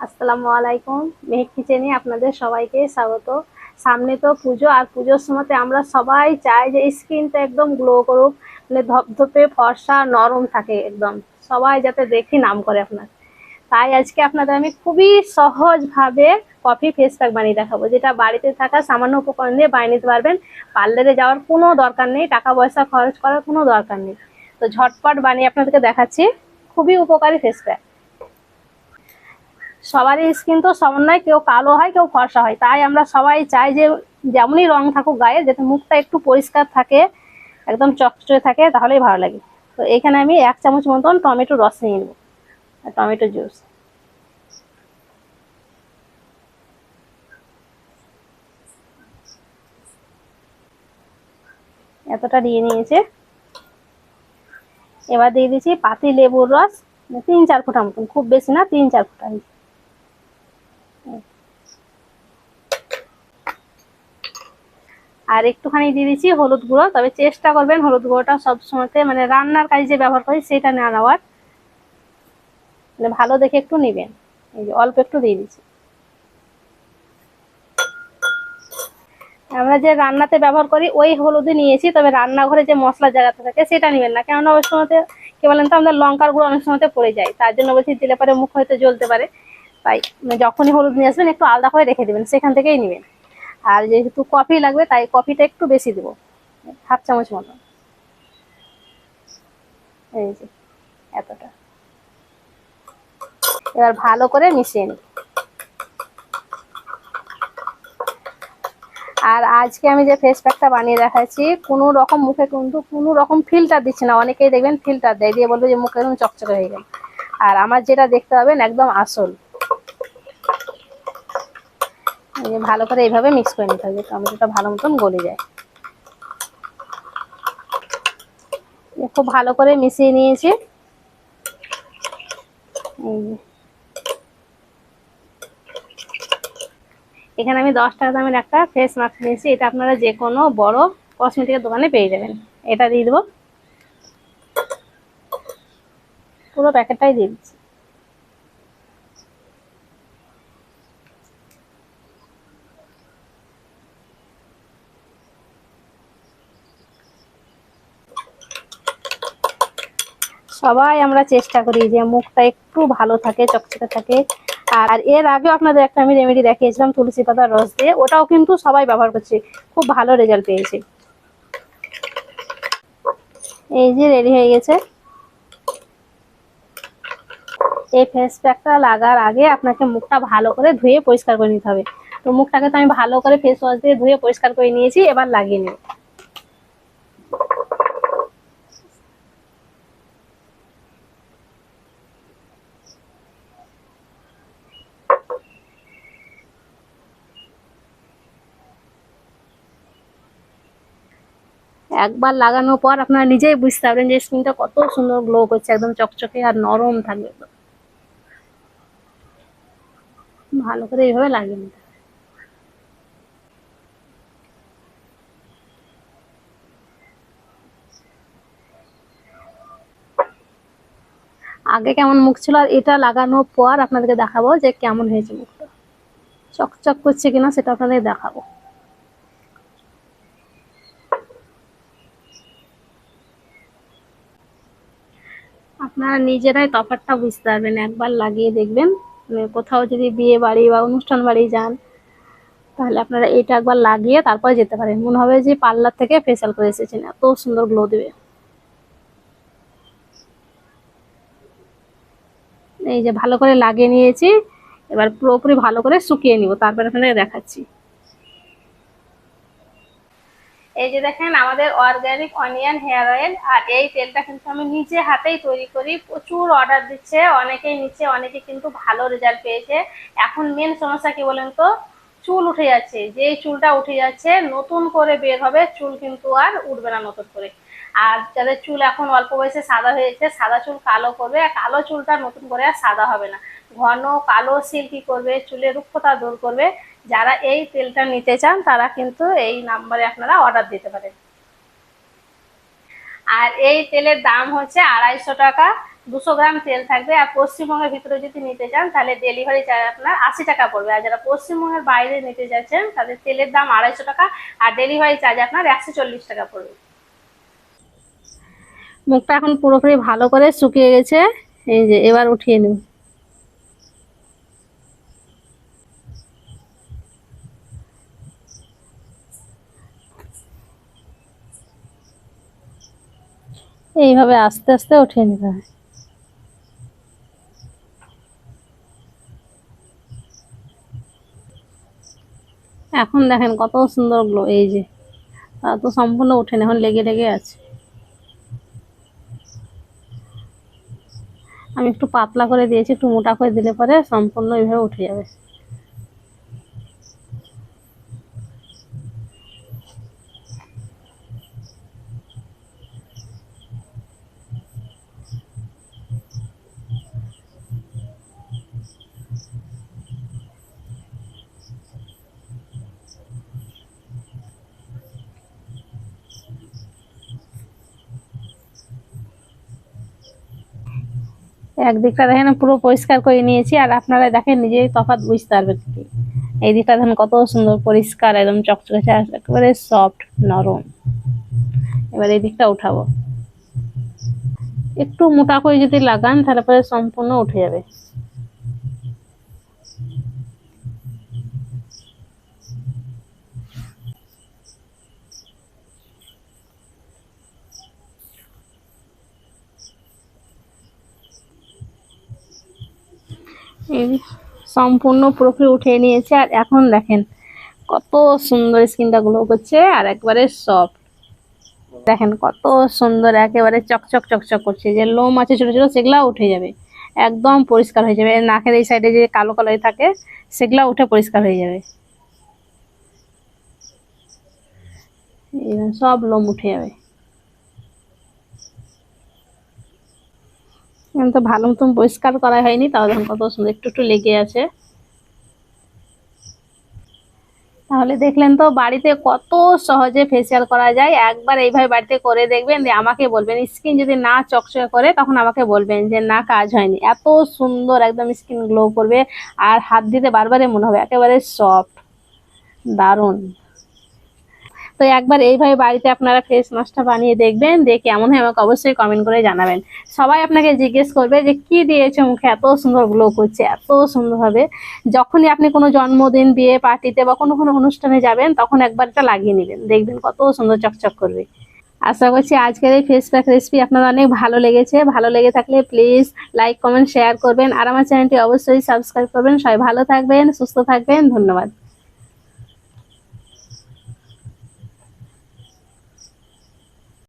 আসসালামু আলাইকুম। মেহেক কিচেনে আপনাদের সবাইকে স্বাগত। সামনে তো পুজো, আর পুজোর সময়তে আমরা সবাই চাই যে স্কিনটা একদম গ্লো করুক মানে ধপধপে ফর্সা, নরম থাকে একদম। সবাই যাতে দেখি নাম করে আপনার। তাই আজকে আপনাদের আমি খুবই সহজভাবে কফি ফেস প্যাক বানিয়ে দেখাবো, যেটা বাড়িতে থাকা সামান্য উপকরণ দিয়ে বানিয়ে নিতে পারবেন। পার্লারে যাওয়ার কোনো দরকার নেই, টাকা পয়সা খরচ করার কোনো দরকার নেই। তো ঝটপট বানিয়ে আপনাদেরকে দেখাচ্ছি। খুবই উপকারী ফেস প্যাক সবারই স্কিন তো সমান নয় কেউ কালো হয়, কেউ ফর্সা হয়। তাই আমরা সবাই চাই যে যেমনই রং থাকুক গায়ে, যাতে মুখটা একটু পরিষ্কার থাকে, একদম চকচকে থাকে, তাহলেই ভালো লাগে। তো এখানে আমি এক চামচ মতন টমেটো রস নিয়ে নেব টমেটো জুস এতটা দিয়ে নিয়েছে। এবার দিয়ে দিচ্ছি পাতি লেবুর রস, তিন চার ফোঁটা মতন, খুব বেশি না, তিন চার ফোঁটা। আর একটুখানি দিয়ে দিচ্ছি হলুদ গুঁড়ো, তবে চেষ্টা করবেন হলুদ গুঁড়োটা সবসময়তে মানে রান্নার কাজে যে ব্যবহার করি সেটা না নেওয়ার। মানে ভালো দেখে একটু নেবেন। এই যে অল্প একটু দিয়ে দিচ্ছি। আমরা যে রান্নাতে ব্যবহার করি ওই হলুদই নিয়েছি, তবে রান্নাঘরে যে মশলা জায়গাতে থাকে সেটা নেবেন না। কেননা ওই সময়তে কি বলেন তো, আমাদের লঙ্কার গুঁড়ো অনেক সময়তে পড়ে যায়। তার জন্য বলছি দিলে পরে মুখ হয়তো জ্বলতে পারে। তাই মানে যখনই হলুদ নিয়ে আসবেন, একটু আলাদা করে রেখে দেবেন, সেখান থেকেই নেবেন। আর যেহেতু কফি লাগবে, তাই কফিটা একটু বেশি দেবো, হাফ চামচ মতো। এই যে, এতটা। এবার ভালো করে মিশিয়ে নিই। আর আজকে আমি যে ফেস প্যাকটা বানিয়ে দেখাচ্ছি, কোনো রকম মুখে কিন্তু কোনো রকম ফিল্টার দিচ্ছে না। অনেকেই দেখবেন ফিল্টার দেয়, দিয়ে বলবে যে মুখে চকচকে হয়ে গেল। আর আমার যেটা দেখতে পাবেন, একদম আসল। ভালো করে এইভাবে মিক্স করে নিতে হবে, টমেটোটা ভালো মতন গলে যায়। খুব ভালো করে মিশিয়ে নিয়েছি। এখানে আমি দশ টাকা দামের একটা ফেস মাস্ক নিয়েছি, এটা আপনারা যে কোনো বড় কসমেটিকের দোকানে পেয়ে যাবেন। এটা দিয়ে দেবো। পুরো প্যাকেটটাই দিয়ে দিচ্ছি। সবাই আমরা চেষ্টা করি যে মুখটা একটু ভালো থাকে, চকচকে থাকে। আর এর আগেও আপনাদের একটা আমি রেমেডি দেখিয়েছিলাম তুলসী পাতার রস দিয়ে, ওটাও কিন্তু সবাই ব্যবহার করছে। খুব ভালো রেজাল্ট পেয়েছে। এই যে রেডি হয়ে গেছে। এই ফেস প্যাকটা লাগার আগে আপনাকে মুখটা ভালো করে ধুয়ে পরিষ্কার করে নিতে হবে। তো মুখটাকে তো আমি ভালো করে ফেস ওয়াশ দিয়ে ধুয়ে পরিষ্কার করে নিয়েছি, এবার লাগিয়ে নেব। একবার লাগানোর পর আপনারা নিজেই বুঝতে পারবেন যে স্কিনটা কত সুন্দর গ্লো করছে, একদম চকচকে আর নরম থাকবে। ভালো করে এইভাবে লাগিয়ে নিতে আগে কেমন মুখ ছিল আর এটা লাগানোর পর আপনাদেরকে দেখাবো যে কেমন হয়েছে মুখটা। চকচক করছে কিনা সেটা আপনাদের দেখাবো। আপনারা নিজেরাই তফাৎটা বুঝতে পারবেন, একবার লাগিয়ে দেখবেন। মানে কোথাও যদি বিয়ে বাড়ি বা অনুষ্ঠান বাড়ি যান, তাহলে আপনারা এটা একবার লাগিয়ে তারপরে যেতে পারেন। মনে হবে যে পার্লার থেকে ফেসিয়াল করে এসেছেন, এত সুন্দর গ্লো দেবে। এই যে ভালো করে লাগিয়ে নিয়েছি, এবার পুরোপুরি ভালো করে শুকিয়ে নিব, তারপরে আপনাদের দেখাচ্ছি। এই যে দেখেন, আমাদের অর্গ্যানিক অনিয়ন হেয়ার অয়েল আর এই তেলটা কিন্তু আমি নিজে হাতেই তৈরি করি। প্রচুর অর্ডার দিচ্ছে, অনেকেই নিচ্ছে, অনেকে কিন্তু ভালো রেজাল্ট পেয়েছে। এখন মেন সমস্যা কি বলেন তো? চুল উঠে যাচ্ছে, যেই চুলটা উঠে যাচ্ছে, নতুন করে বের হবে, চুল কিন্তু আর উঠবে না নতুন করে। আর যাদের চুল এখন অল্প বয়সে সাদা হয়েছে, সাদা চুল কালো করবে কালো চুলটা নতুন করে আর সাদা হবে না। ঘন কালো সিল্কি করবে? চুলের রুক্ষতা দূর করবে। যারা এই তেলটা নিতে চান, তারা কিন্তু এই নাম্বারে আপনারা অর্ডার দিতে পারেন। আর এই তেলের দাম হচ্ছে আড়াইশো টাকা, দুশো গ্রাম তেল থাকবে। আর পশ্চিমবঙ্গের ভিতরে যদি নিতে চান, তাহলে ডেলিভারি চার্জ আপনার আশি টাকা পড়বে। আর যারা পশ্চিমবঙ্গের বাইরে নিতে যাচ্ছেন, তাদের তেলের দাম আড়াইশো টাকা, আর ডেলিভারি চার্জ আপনার একশো চল্লিশ টাকা পড়বে। মুখটা এখন পুরোপুরি ভালো করে শুকিয়ে গেছে। এই যে, এবার উঠিয়ে নেব এইভাবে আস্তে আস্তে উঠিয়ে নিতে হয়। এখন দেখেন কত সুন্দর গ্লো এই যে। তা তো সম্পূর্ণ ওঠেনি এখন লেগে লেগে আছে। আমি একটু পাতলা করে দিয়েছি, একটু মোটা করে দিলে পরে সম্পূর্ণ এইভাবে উঠে যাবে। একদিকটা দেখেন পুরো পরিষ্কার করে নিয়েছি, আর আপনারা দেখেন নিজেই তফাৎ বুঝতে পারবেন কি এই দিকটা দেখেন কত সুন্দর পরিষ্কার, একদম চকচকে একেবারে সফট নরম। এবার এই দিকটা উঠাবো। একটু মোটা করে যদি লাগান, তাহলে পরে সম্পূর্ণ উঠে যাবে। এই সম্পূর্ণ পুরোপুরি উঠিয়ে নিয়েছে। আর এখন দেখেন কত সুন্দর স্কিনটা গ্লো করছে আর একবারে সফট। দেখেন কত সুন্দর একেবারে চকচক চকচক করছে। যে লোম আছে ছোটো ছোটো সেগুলাও উঠে যাবে। একদম পরিষ্কার হয়ে যাবে। নাকের এই সাইডে যে কালো কালো থাকে, সেগুলা উঠে পরিষ্কার হয়ে যাবে। সব লোম উঠে যাবে। এখন তো ভালো মতন পরিষ্কার করা হয়নি, তাও দেখুন কত সুন্দর, একটু একটু লেগে আছে। তাহলে দেখলেন তো বাড়িতে কত সহজে ফেসিয়াল করা যায়, একবার এইভাবে বাড়িতে করে দেখবেন যে আমাকে বলবেন স্কিন যদি না চকচকে করে, তখন আমাকে বলবেন যে না, কাজ হয়নি। এত সুন্দর একদম স্কিন গ্লো করবে, আর হাত দিতে বারবারে মনে হবে, একেবারে সফট দারুণ। তো একবার এইভাবে বাড়িতে আপনারা ফেস মাস্কটা বানিয়ে দেখবেন দেখে কেমন হয় আমাকে অবশ্যই কমেন্ট করে জানাবেন। সবাই আপনাকে জিজ্ঞেস করবে যে, কি দিয়েছে মুখে? এত সুন্দর গ্লো করছে, এত সুন্দর হবে। যখনই আপনি কোনো জন্মদিন, বিয়ে পার্টিতে বা কোনো কোনো অনুষ্ঠানে যাবেন, তখন একবার এটা লাগিয়ে নেবেন। দেখবেন কত সুন্দর চকচক করবে। আশা করছি আজকের এই ফেস প্যাক রেসিপি আপনার অনেক ভালো লেগেছে। ভালো লেগে থাকলে প্লিজ লাইক কমেন্ট শেয়ার করবেন। আর আমার চ্যানেলটি অবশ্যই সাবস্ক্রাইব করবেন। সবাই ভালো থাকবেন, সুস্থ থাকবেন। ধন্যবাদ।